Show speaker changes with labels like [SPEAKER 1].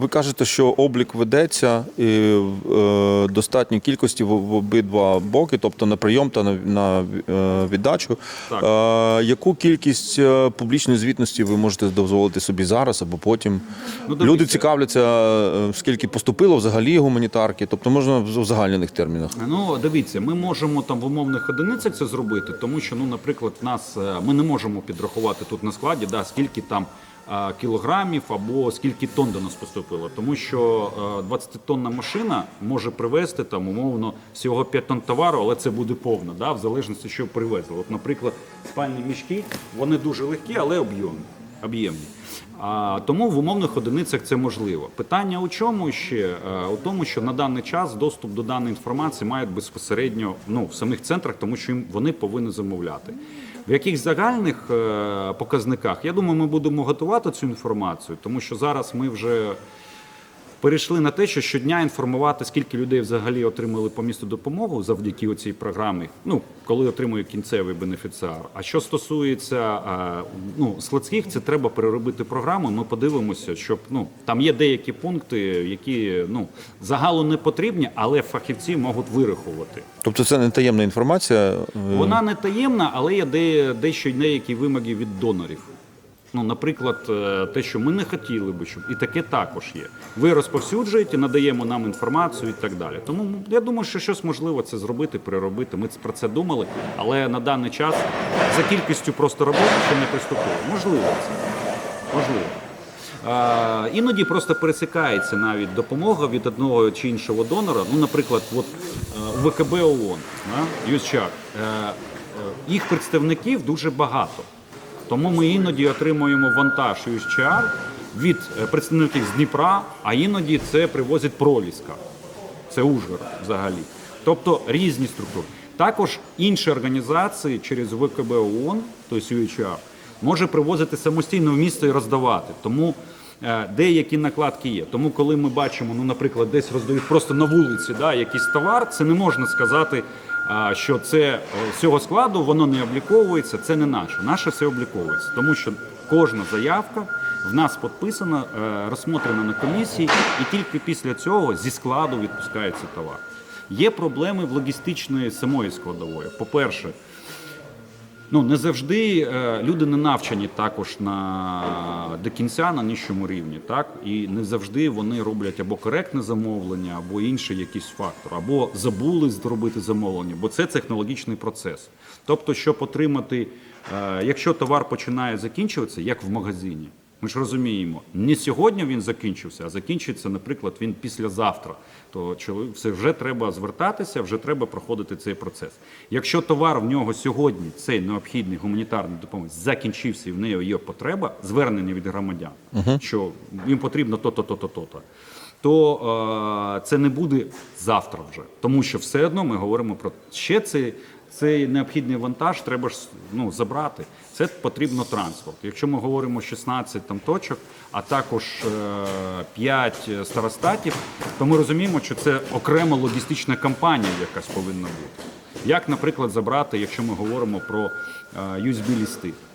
[SPEAKER 1] Ви кажете, що облік ведеться і е, достатній кількості в, в обидва боки, тобто на прийом та на, на е, віддачу.
[SPEAKER 2] Так.
[SPEAKER 1] Е, яку кількість е, публічної звітності ви можете дозволити собі зараз або потім?
[SPEAKER 2] Ну.
[SPEAKER 1] Люди цікавляться, е, скільки поступило взагалі гуманітарки, тобто можна в узагальнених термінах.
[SPEAKER 2] Ну, дивіться, ми можемо там в умовних одиницях це зробити, тому що, ну, наприклад, нас е, ми не можемо підрахувати тут на складі, да, скільки там кілограмів або скільки тонн до нас поступило. Тому що е, 20-тонна машина може привезти там умовно всього 5 тонн товару, але це буде повно, да, в залежності, що привезли. От, наприклад, спальні мішки, вони дуже легкі, але об'ємні. об'ємні. А, тому в умовних одиницях це можливо. Питання у чому ще? Е, У тому, що на даний час доступ до даної інформації мають безпосередньо ну, в самих центрах, тому що їм вони повинні замовляти. В яких загальних е, показниках, я думаю, ми будемо готувати цю інформацію, тому що зараз ми вже перейшли на те, що щодня інформувати, скільки людей взагалі отримали по місту допомогу завдяки цій програмі, ну коли отримує кінцевий бенефіціар. А що стосується ну, складських, це треба переробити програму. Ми подивимося, щоб ну там є деякі пункти, які ну загалу не потрібні, але фахівці можуть вирахувати.
[SPEAKER 1] Тобто це не таємна інформація. е,
[SPEAKER 2] Вона не таємна, але є де, дещо деякі вимоги від донорів. Ну, наприклад, е, те, що ми не хотіли би, щоб і таке також є. Ви розповсюджуєте, надаємо нам інформацію і так далі. Тому ну, я думаю, що щось можливо це зробити, переробити. Ми про це думали, але на даний час за кількістю просто роботи ще не приступили. Можливо, це можливо. А, іноді просто пересікається навіть допомога від одного чи іншого донора. Ну, наприклад, от е, ВКБ ООН, да, е, е, їх представників дуже багато. Тому ми іноді отримуємо вантаж USHR від е, представників з Дніпра, а іноді це привозить Проліска. Це Ужгород взагалі. Тобто різні структури. Також інші організації через ВКБ ООН, тобто UHR, може привозити самостійно в місто і роздавати. Тому деякі накладки є. Тому, коли ми бачимо, ну, наприклад, десь роздають просто на вулиці да, якийсь товар, це не можна сказати, що це е, цього складу воно не обліковується, це не наше. Наше все обліковується, тому що кожна заявка в нас підписана, е, розсмотрена на комісії, і тільки після цього зі складу відпускається товар. Є проблеми в логістичної самої складової. По-перше, ну не завжди е, люди не навчені також на до кінця на нижчому рівні, так і не завжди вони роблять або коректне замовлення, або інший якийсь фактор, або забули зробити замовлення, бо це технологічний процес. Тобто, щоб отримати, е, якщо товар починає закінчуватися, як в магазині. Ми ж розуміємо, не сьогодні він закінчився, а закінчиться, наприклад, він післязавтра. То все вже треба звертатися, вже треба проходити цей процес. Якщо товар в нього сьогодні, цей необхідний гуманітарний допомог, закінчився і в неї є потреба, звернення від громадян, що їм потрібно то-то, то-то, то-то, то е, це не буде завтра вже, тому що все одно ми говоримо про ще цей. Цей необхідний вантаж треба ж ну, забрати. Це потрібно транспорт. Якщо ми говоримо 16 там, точок, а також е, 5 старостатів, то ми розуміємо, що це окрема логістична кампанія якась повинна бути. Як, наприклад, забрати, якщо ми говоримо про е, USB-лісти.